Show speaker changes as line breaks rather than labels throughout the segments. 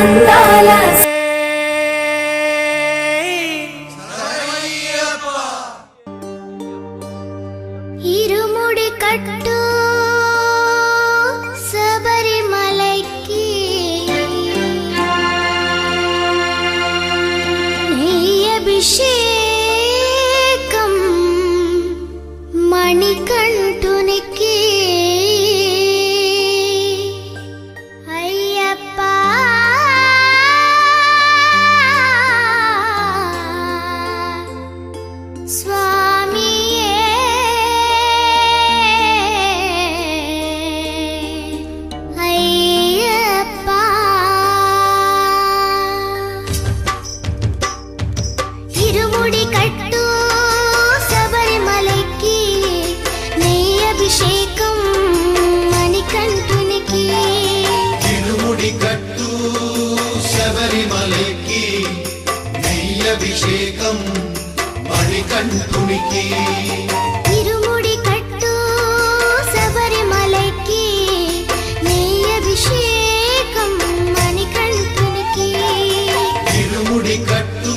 అందాల
అభిషేకం మణికంఠునికి.
తిరుముడి కట్టు శబరిమలకి
నీ అభిషేకం మణికంఠునికి.
తిరుముడి కట్టు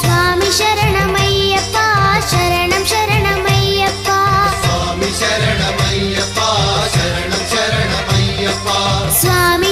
స్వామి శరణమై Swami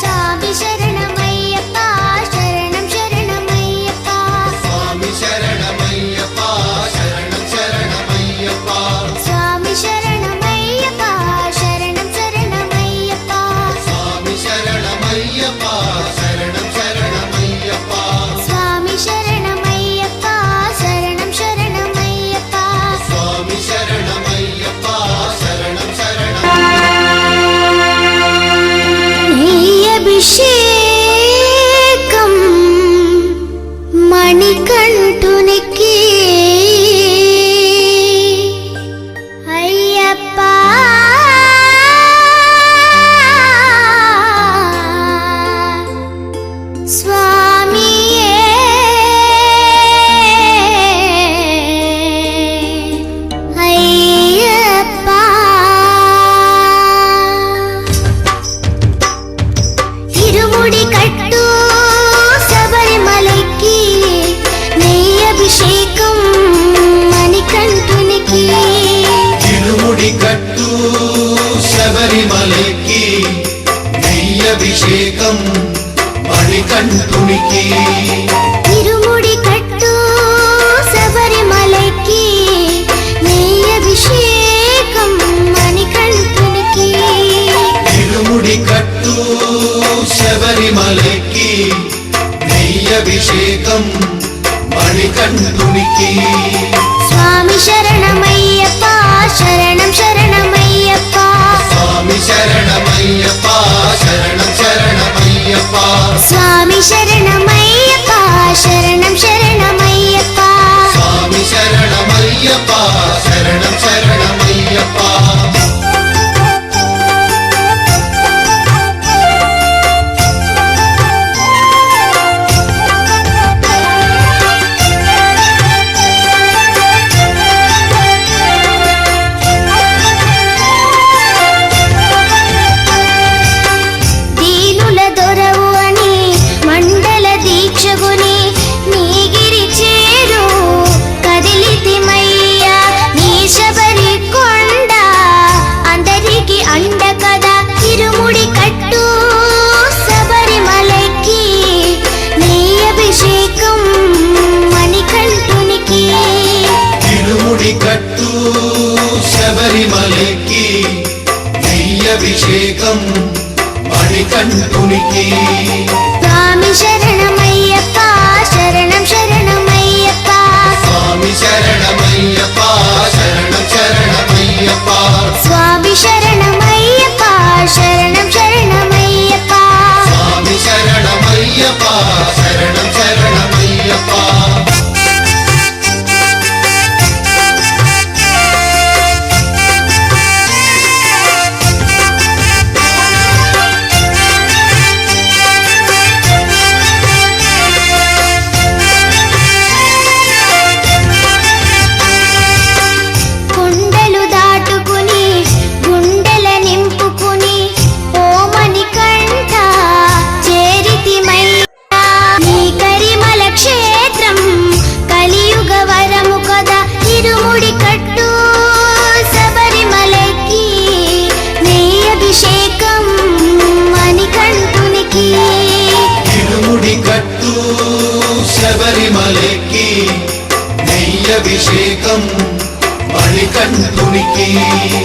寂
しい。మణిమలకి నెయ్యభిషేకం మణికంఠునికి. తిరుముడి కట్టు శబరిమలకి
నెయ్యభిషేకం మణికంఠునికి. తిరుముడి కట్టు శబరిమలకి నెయ్యభిషేకం మణికంఠునికి.
ശബരിമലയ്ക്ക് നെയ്യഭിഷേകം
മണിക്കണ്ണുണിക്ക് Yeah.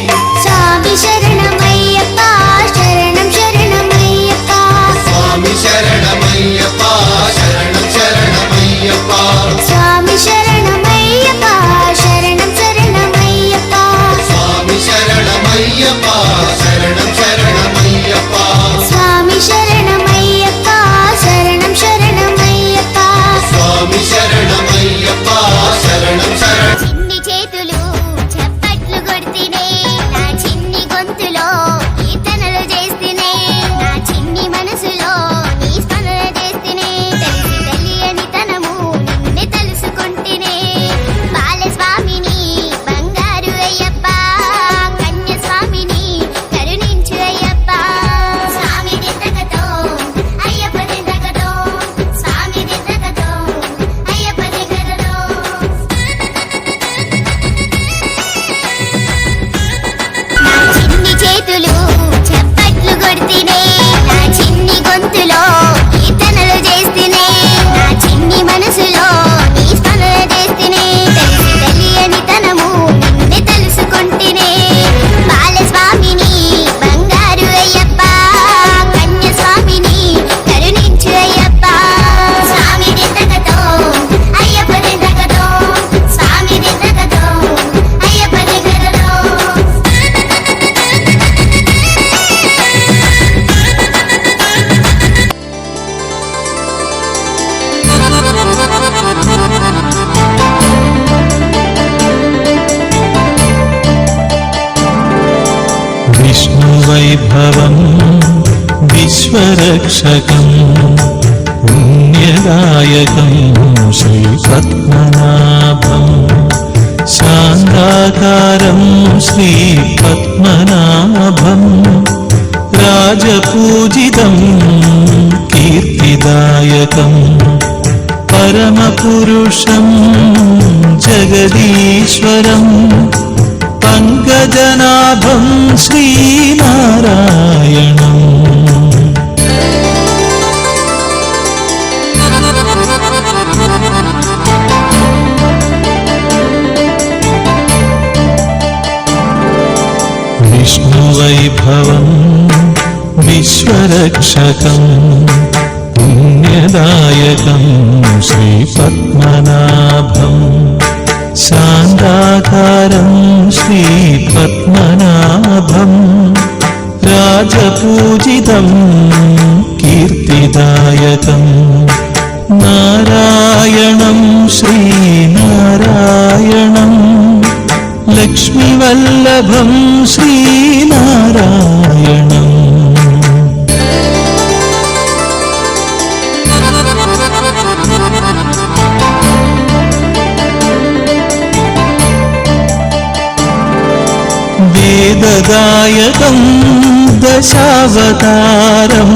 त्र्यम्बं श्रीपद्मनाभं शान्ताकारं श्रीपद्मनाभं राजपूजितं कीर्तिदायकं परमपुरुषं जगदीश्वरं पङ्कजनाभं श्रीनारायणम्
വൈഭവം വിശ്വരക്ഷകം പുണ്യദായകം ശ്രീപത്മനാഭം. ശാന്താകാരം ശ്രീപത്മനാഭം. രാജപൂജിതം കീർത്തിദായകം. നാരായണം ശ്രീനാരായണം. लक्ष्मीवल्लभं श्रीनारायणम् वेददायकं दशावतारम्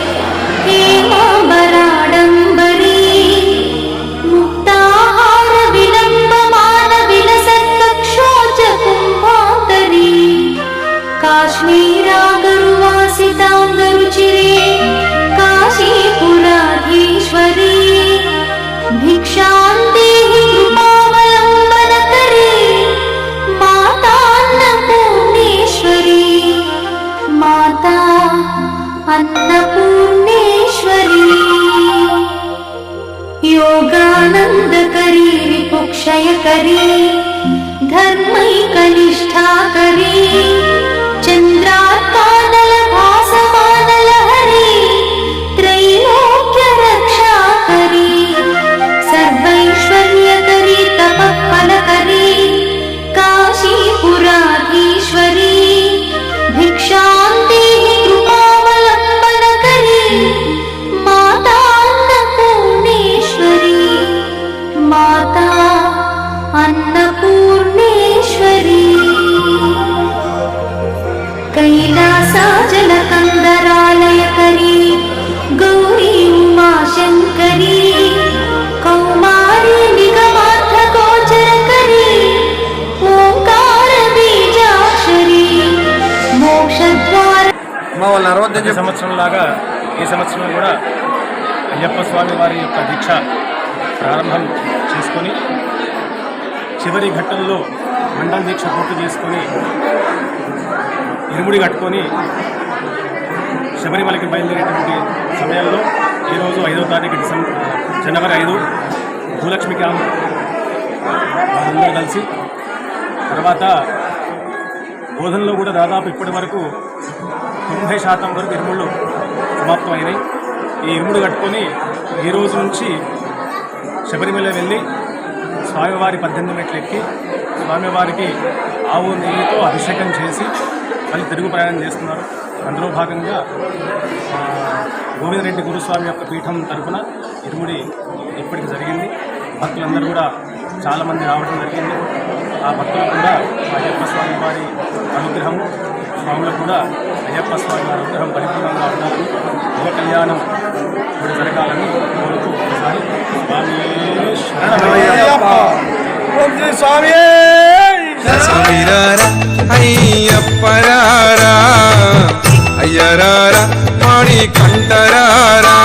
क्षय करी कैलासाजलकन्दरालयकरी गौरी उमा शङ्करी कौमारी निगमार्थगोचरकरी
ओङ्कारबीजाक्षरी ఈ సంవత్సరం కూడా అయ్యప్ప స్వామి వారి యొక్క దీక్ష ప్రారంభం చేసుకొని చివరి ఘట్టంలో మండల దీక్ష పూర్తి చేసుకొని ఇరుముడి కట్టుకొని శబరిమలకి బయలుదేరేటువంటి సమయంలో ఈరోజు ఐదో తారీఖు డిసెంబర్ జనవరి ఐదు భూలక్ష్మి క్యాంప్ వాళ్ళందరూ కలిసి తర్వాత బోధనలో కూడా దాదాపు ఇప్పటి వరకు తొంభై శాతం వరకు ఇరుముళ్ళు సమాప్తమైనాయి. ఈ ఇరుముడు కట్టుకొని ఈ రోజు నుంచి శబరిమల వెళ్ళి స్వామివారి పద్దెనిమిది మెట్లు ఎక్కి స్వామివారికి ఆవు నెయ్యితో అభిషేకం చేసి మళ్ళీ తిరుగు ప్రయాణం చేస్తున్నారు. అందులో భాగంగా ఆ, గోవిందరెడ్డి గురుస్వామి యొక్క పీఠం తరపున ఇరుముడి ఇప్పటికి జరిగింది. భక్తులందరూ కూడా చాలామంది రావడం జరిగింది. ఆ భక్తులు కూడా అయ్యప్ప స్వామి వారి అనుగ్రహం స్వాములకు కూడా అయ్యప్ప స్వామి వారి అనుగ్రహం పరిపూర్ణంగా ఉండాలని యువ కళ్యాణం కూడా జరగాలని కోరుతూ ఒకసారి స్వామి శరణమయ్యప్ప.
ஐயப்பராரா ஐயராரா மணி கண்டராரா